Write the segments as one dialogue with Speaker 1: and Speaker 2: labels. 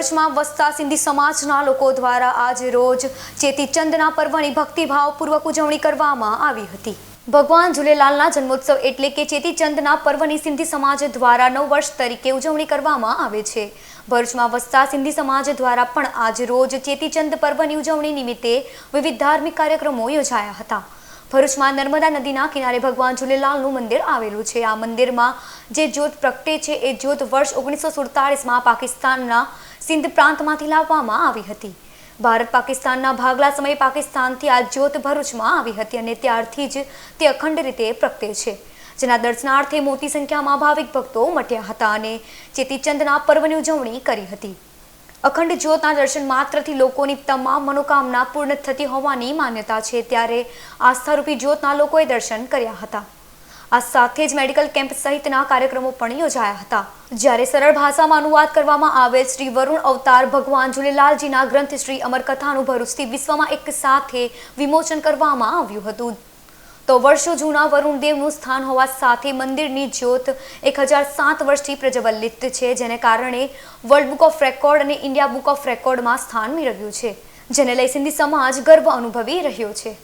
Speaker 1: ભરૂચમાં વસતા સિંધી સમાજના લોકો દ્વારા આજ રોજ ચેતીચંદના પર્વની ભક્તિભાવપૂર્વક ઉજવણી કરવામાં આવી હતી. ભગવાન ઝૂલેલાલના જન્મોત્સવ એટલે કે ચેતીચંદના પર્વની સિંધી સમાજ દ્વારા નવ વર્ષ તરીકે ઉજવણી કરવામાં આવે છે. ભરૂચમાં વસતા સિંધી સમાજ દ્વારા પણ આજ રોજ ચેતીચંદ પર્વની ઉજવણી નિમિત્તે વિવિધ ધાર્મિક કાર્યક્રમો યોજાયા હતા. ભરૂચમાં નર્મદા નદીના કિનારે ભગવાન ઝૂલેલાલનું મંદિર આવેલું છે. આ મંદિરમાં જે જ્યોત પ્રગટે છે એ જ્યોત વર્ષ ઓગણીસો સુડતાલીસમાં પાકિસ્તાનના સિંધ પ્રાંતમાંથી લાવવામાં આવી હતી. ભારત પાકિસ્તાનના ભાગલા સમયે પાકિસ્તાનથી આ જ્યોત ભરૂચમાં આવી હતી અને ત્યારથી જ તે અખંડ રીતે પ્રગટે છે. જેના દર્શનાર્થે મોટી સંખ્યામાં ભાવિક ભક્તો મટ્યા હતા અને ચેતીચંદના પર્વની ઉજવણી કરી હતી. અખંડ જ્યોતના દર્શન માત્રથી લોકોની તમામ મનોકામના પૂર્ણ થતી હોવાની માન્યતા છે. ત્યારે આસ્થારૂપી જ્યોતના લોકોએ દર્શન કર્યા હતા. આ સાથે જ મેડિકલ કેમ્પ સહિતના કાર્યક્રમો પણ યોજાયા હતા. જ્યારે સરળ ભાષામાં અનુવાદ કરવામાં આવેલ શ્રી વરુણ અવતાર ભગવાન ઝુલેલાલજીના ગ્રંથ શ્રી અમરકથાનું ભરૂચથી વિશ્વમાં એક સાથે વિમોચન કરવામાં આવ્યું હતું. તો વર્ષો જૂના વરુણદેવનું સ્થાન હોવા સાથે મંદિરની જ્યોત એક હજાર સાત વર્ષથી પ્રજ્વલિત છે, જેને કારણે વર્લ્ડ બુક ઓફ રેકોર્ડ અને ઇન્ડિયા બુક ઓફ રેકોર્ડમાં સ્થાન મેળવ્યું છે, જેને લઈ સિંધી સમાજ ગર્વ અનુભવી રહ્યો છે.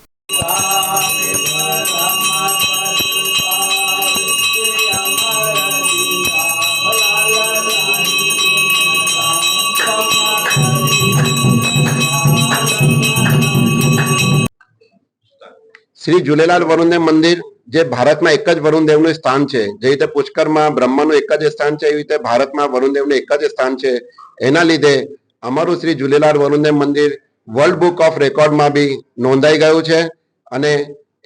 Speaker 2: શ્રી ઝૂલેલાલ વરુણદેવ મંદિર, જે ભારતમાં એક જ વરુણદેવનું સ્થાન છે. જે રીતે પુષ્કરમાં બ્રહ્માનું એક જ સ્થાન છે, એવી રીતે ભારતમાં વરુણદેવનું એક જ સ્થાન છે. એના લીધે અમારું શ્રી ઝૂલેલાલ વરુણદેવ મંદિર વર્લ્ડ બુક ઓફ રેકોર્ડમાં બી નોંધાઈ ગયું છે. અને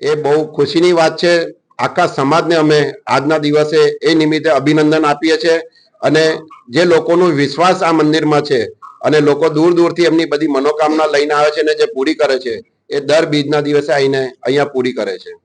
Speaker 2: એ બહુ ખુશીની વાત છે. આખા સમાજને અમે આજના દિવસે એ નિમિત્તે અભિનંદન આપીએ છીએ. અને જે લોકોનો વિશ્વાસ આ મંદિરમાં છે અને લોકો દૂર દૂરથી એમની બધી મનોકામના લઈને આવે છે અને જે પૂરી કરે છે એ દર બીજના દિવસે આવીને અહીંયા પૂરી કરે છે.